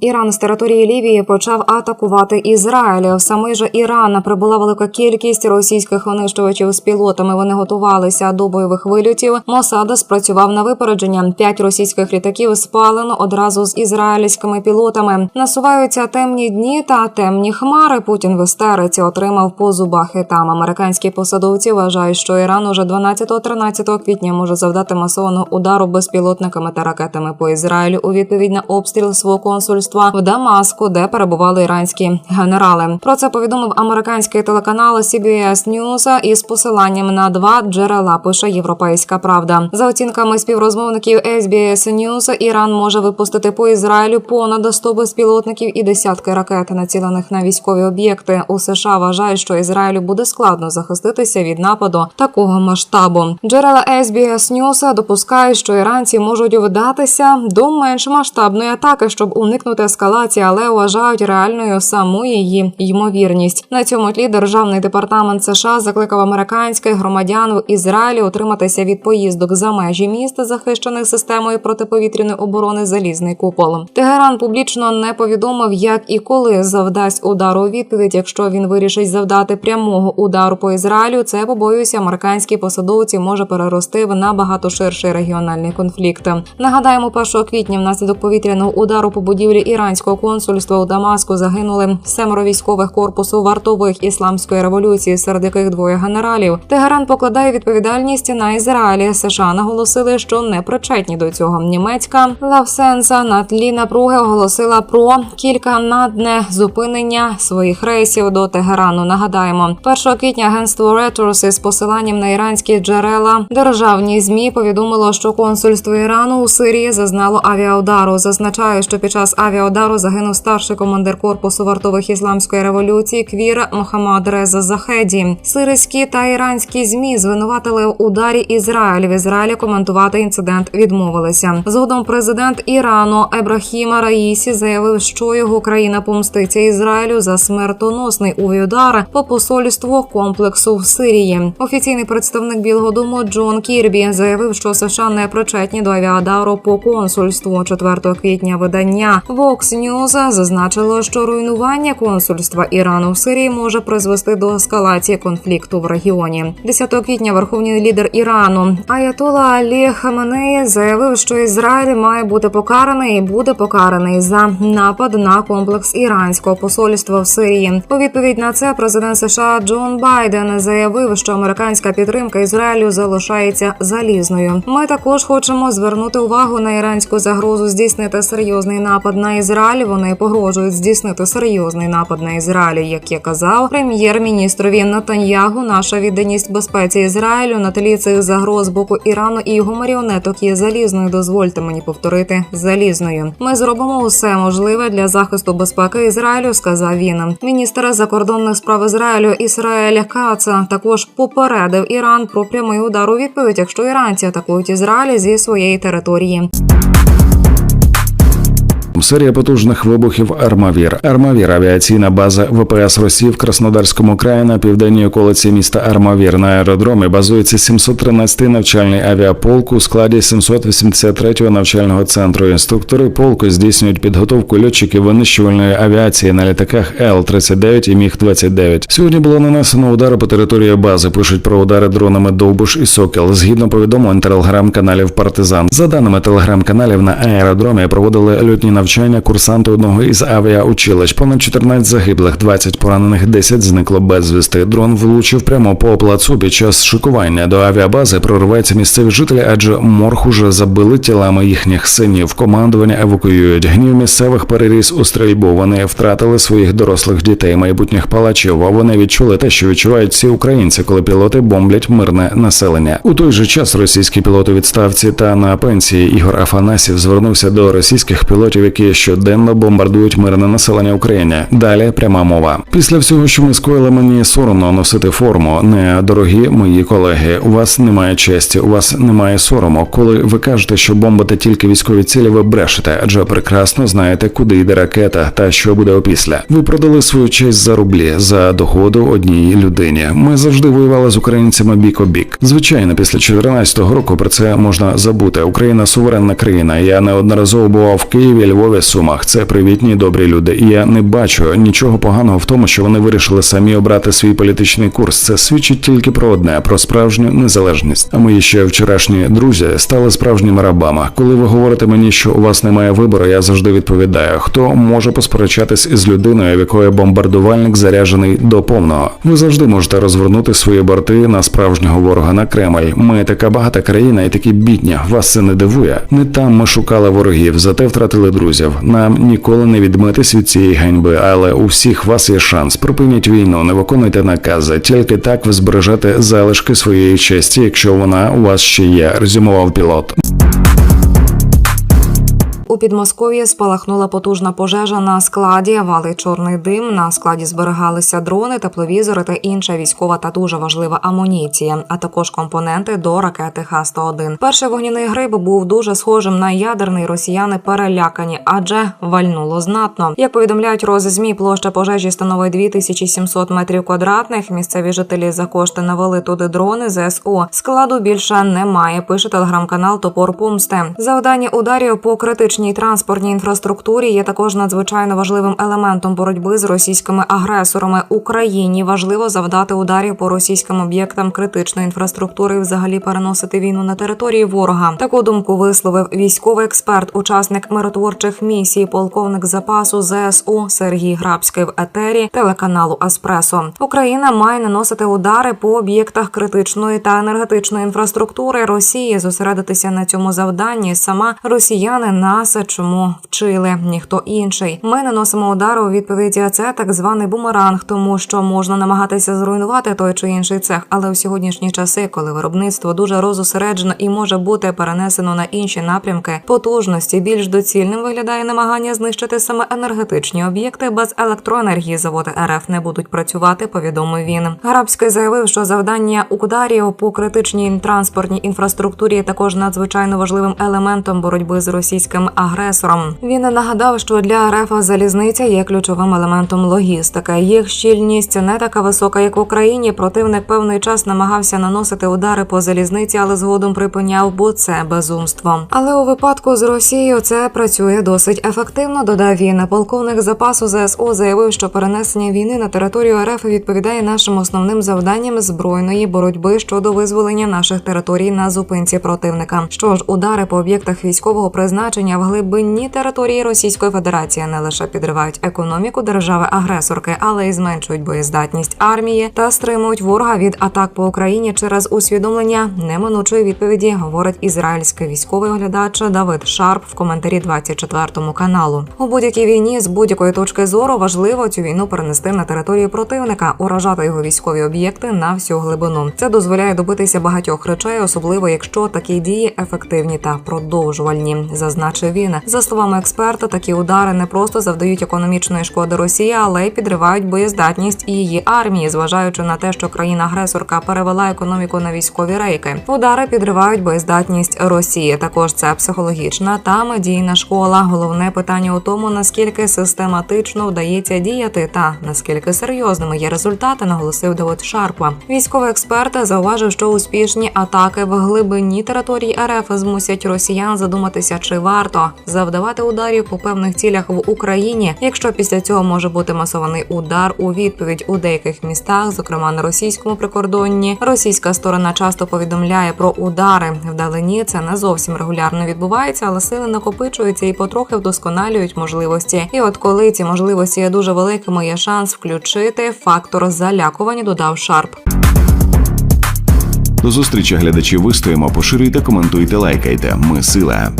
Іран з території Лівії почав атакувати Ізраїль. В самий же Іран прибула велика кількість російських винищувачів з пілотами. Вони готувалися до бойових вильотів. Мосад спрацював на випередження. П'ять російських літаків спалено одразу з ізраїльськими пілотами. Насуваються темні дні та темні хмари. Путін в істериці отримав по зубах і там. Американські посадовці вважають, що Іран уже 12-13 квітня може завдати масованого удару безпілотниками та ракетами по Ізраїлю у відповідь на обстріл свого консульства в Дамаску, де перебували іранські генерали. Про це повідомив американський телеканал CBS News із посиланням на два джерела. Пише Європейська Правда. За оцінками співрозмовників SBS News, Іран може випустити по Ізраїлю понад 100 безпілотників і десятки ракет, націлених на військові об'єкти. У США вважають, що Ізраїлю буде складно захиститися від нападу такого масштабу. Джерела SBS News допускають, що іранці можуть вдатися до менш масштабної атаки, щоб уникнути ескалації, але вважають реальною саму її ймовірність. На цьому тлі державний департамент США закликав американських громадян в Ізраїлі утриматися від поїздок за межі міста, захищених системою протиповітряної оборони залізний купол. Тегеран публічно не повідомив, як і коли завдасть удару у відповідь. Якщо він вирішить завдати прямого удару по Ізраїлю, це побоююся, американські посадовці може перерости в набагато ширший регіональний конфлікт. Нагадаємо, 1 квітня внаслідок повітряного удару по будівлі іранського консульства у Дамаску загинули семеро військових корпусу вартових ісламської революції, серед яких двоє генералів. Тегеран покладає відповідальність на Ізраїлі. США наголосили, що не причетні до цього. Німецька Лавсенса на тлі напруги оголосила про кільканадне зупинення своїх рейсів до Тегерану. Нагадаємо, 1 квітня агентство Reuters із посиланням на іранські джерела державні змі повідомило, що консульство Ірану у Сирії зазнало авіаудару. Зазначає, що під час авіаудару загинув старший командир корпусу вартових ісламської революції Квір Мохаммад Реза Захеді. Сирійські та іранські змі звинуватили в ударі Ізраїль. В Ізраїлі коментувати інцидент відмовилися. Згодом президент Ірану Ебрахіма Раїсі заявив, що його країна помститься Ізраїлю за смертоносний удар по посольству комплексу в Сирії. Офіційний представник Білого Дому Джон Кірбі заявив, що США не причетні до авіадару по консульству 4 квітня. Видання Vox News зазначило, що руйнування консульства Ірану в Сирії може призвести до ескалації конфлікту в регіоні. 10 квітня верховний лідер Ірану Аятола Алі Хаменеї заявив, що Ізраїль має бути покараний і буде покараний за напад на комплекс іранського посольства в Сирії. У відповідь на це президент США Джон Байден заявив, що американська підтримка Ізраїлю залишається залізною. Ми також хочемо звернути увагу на іранську загрозу здійснити серйозний напад на Ізраїль. Вони погрожують здійснити серйозний напад на Ізраїль, як я казав прем'єр-міністрові Натаньягу. Наша відданість безпеці Ізраїлю на тлі цих загроз боку Ірану і його маріонеток є залізною. Дозвольте мені повторити залізною. Ми зробимо усе можливе для захисту безпеки Ізраїлю. Сказав він. Міністр закордонних справ Ізраїлю Ісраїля Каца також попередив Іран про прямий удар у відповідь, якщо іранці атакують Ізраїль зі своєї території. Серія потужних вибухів Армавір. Армавір авіаційна база ВПС Росії в Краснодарському краї на південній околиці міста Армавір на аеродромі базується 713-й навчальний авіаполк у складі 783-го навчального центру. Інструктори полку здійснюють підготовку льотчиків винищувальної авіації на літаках Л-39 і Міг-29. Сьогодні було нанесено удари по території бази. Пишуть про удари дронами Довбуш і Сокіл. Згідно повідомлень телеграм-каналів Партизан. За даними телеграм-каналів на аеродромі проводили льотні навчання курсанти одного із авіаучилищ. Понад 14 загиблих, 20 поранених, 10 зникло безвісти. Дрон влучив прямо по плацу під час шикування до авіабази. Прориваються місцеві жителі, адже морг уже забили тілами їхніх синів. Командування евакуюють. Гнів місцевих переріс у стрільбу. Вони втратили своїх дорослих дітей, майбутніх палачів. А вони відчули те, що відчувають всі українці, коли пілоти бомблять мирне населення. У той же час російські пілоти відставці та на пенсії Ігор Афанасів звернувся до російських пілотів, які щоденно бомбардують мирне населення України. Далі пряма мова. Після всього, що ми скоїли, мені соромно носити форму. Не дорогі мої колеги. У вас немає честі, у вас немає сорому. Коли ви кажете, що бомбите тільки військові цілі, ви брешете, адже прекрасно знаєте, куди йде ракета та що буде опісля. Ви продали свою честь за рублі за доходу одній людині. Ми завжди воювали з українцями бік о бік. Звичайно, після 14-го року про це можна забути. Україна суверенна країна. Я неодноразово бував в Києві, Львові Львові, Сумах. Це привітні добрі люди. І я не бачу нічого поганого в тому, що вони вирішили самі обрати свій політичний курс. Це свідчить тільки про одне про справжню незалежність. А мої ще вчорашні друзі стали справжніми рабами. Коли ви говорите мені, що у вас немає вибору, я завжди відповідаю, хто може посперечатись із людиною, в якої бомбардувальник заряджений до повного. Ви завжди можете розвернути свої борти на справжнього ворога на Кремль. Ми така багата країна і такі бідні. Вас це не дивує. Не там ми шукали ворогів, зате втратили друзів. Нам ніколи не відмитись від цієї ганьби, але у всіх вас є шанс. Припиніть війну, не виконуйте накази. Тільки так ви збережете залишки своєї честі, якщо вона у вас ще є. Резюмував пілот. У Підмосков'ї спалахнула потужна пожежа на складі, валий чорний дим. На складі зберігалися дрони, тепловізори та інша військова та дуже важлива амуніція, а також компоненти до ракети Х-101. Перший вогняний гриб був дуже схожим на ядерний. Росіяни перелякані, адже вальнуло знатно. Як повідомляють роз змі, площа пожежі становить 2700 метрів квадратних. Місцеві жителі за кошти навели туди дрони ЗСУ. Складу більше немає. Пише телеграм-канал Топор Помсти. Завдання ударів по критичній транспортній інфраструктурі є також надзвичайно важливим елементом боротьби з російськими агресорами. Україні важливо завдати ударів по російським об'єктам критичної інфраструктури і взагалі переносити війну на території ворога. Таку думку висловив військовий експерт, учасник миротворчих місій, полковник запасу ЗСУ Сергій Грабський в етері телеканалу Еспресо. Україна має наносити удари по об'єктах критичної та енергетичної інфраструктури Росії, зосередитися на цьому завданні. Сама росіяни нас чому вчили, ніхто інший. Ми наносимо удари у відповіді. Це так званий бумеранг, тому що можна намагатися зруйнувати той чи інший цех, але у сьогоднішні часи, коли виробництво дуже розосереджено і може бути перенесено на інші напрямки потужності, більш доцільним виглядає намагання знищити саме енергетичні об'єкти без електроенергії. Заводи РФ не будуть працювати. Повідомив він. Гарабський заявив, що завдання ударів по критичній транспортній інфраструктурі також надзвичайно важливим елементом боротьби з російським агресором. Він нагадав, що для РФ залізниця є ключовим елементом логістики. Їх щільність не така висока, як в Україні. Противник певний час намагався наносити удари по залізниці, але згодом припиняв, бо це безумство. Але у випадку з Росією це працює досить ефективно. Додав він. Полковник запасу ЗСУ заявив, що перенесення війни на територію РФ відповідає нашим основним завданням збройної боротьби щодо визволення наших територій на зупинці противника. Що ж, удари по об'єктах військового призначення в глибині території Російської Федерації не лише підривають економіку держави-агресорки, але й зменшують боєздатність армії та стримують ворога від атак по Україні через усвідомлення неминучої відповіді, говорить ізраїльський військовий оглядач Давид Шарп в коментарі 24 каналу. У будь-якій війні з будь-якої точки зору важливо цю війну перенести на територію противника, уражати його військові об'єкти на всю глибину. Це дозволяє добитися багатьох речей, особливо якщо такі дії ефективні та продовжувальні, зазначив він. За словами експерта, такі удари не просто завдають економічної шкоди Росії, але й підривають боєздатність її армії, зважаючи на те, що країна-агресорка перевела економіку на військові рейки. Удари підривають боєздатність Росії. Також це психологічна та медійна школа. Головне питання у тому, наскільки систематично вдається діяти, та наскільки серйозними є результати, наголосив Давид Шарпа. Військовий експерт зауважив, що успішні атаки в глибині території РФ змусять росіян задуматися, чи варто завдавати ударів по певних цілях в Україні, якщо після цього може бути масований удар у відповідь у деяких містах, зокрема на російському прикордонні. Російська сторона часто повідомляє про удари вдалині. Це не зовсім регулярно відбувається, але сили накопичуються і потрохи вдосконалюють можливості. І от коли ці можливості є дуже великими, є шанс включити фактор залякування. Додав Шарп. До зустрічі глядачі вистоїмо, поширюйте, коментуйте, лайкайте. Ми сила.